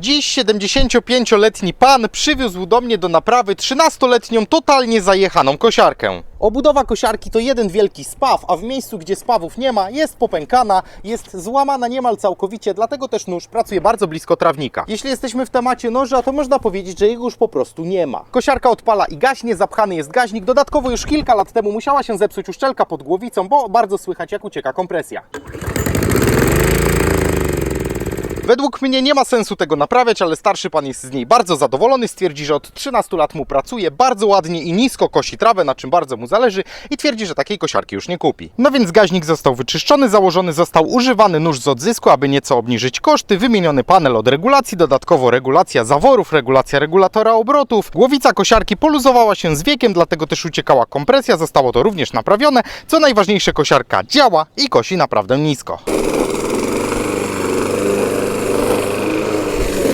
Dziś 75-letni pan przywiózł do mnie do naprawy 13-letnią totalnie zajechaną kosiarkę. Obudowa kosiarki to jeden wielki spaw, a w miejscu, gdzie spawów nie ma, jest popękana, jest złamana niemal całkowicie, dlatego też nóż pracuje bardzo blisko trawnika. Jeśli jesteśmy w temacie noża, to można powiedzieć, że jego już po prostu nie ma. Kosiarka odpala i gaśnie, zapchany jest gaźnik, dodatkowo już kilka lat temu musiała się zepsuć uszczelka pod głowicą, bo bardzo słychać jak ucieka kompresja. Według mnie nie ma sensu tego naprawiać, ale starszy pan jest z niej bardzo zadowolony. Stwierdzi, że od 13 lat mu pracuje, bardzo ładnie i nisko kosi trawę, na czym bardzo mu zależy i twierdzi, że takiej kosiarki już nie kupi. No więc gaźnik został wyczyszczony, założony został używany nóż z odzysku, aby nieco obniżyć koszty, wymieniony panel od regulacji, dodatkowo regulacja zaworów, regulacja regulatora obrotów. Głowica kosiarki poluzowała się z wiekiem, dlatego też uciekała kompresja, zostało to również naprawione. Co najważniejsze, kosiarka działa i kosi naprawdę nisko.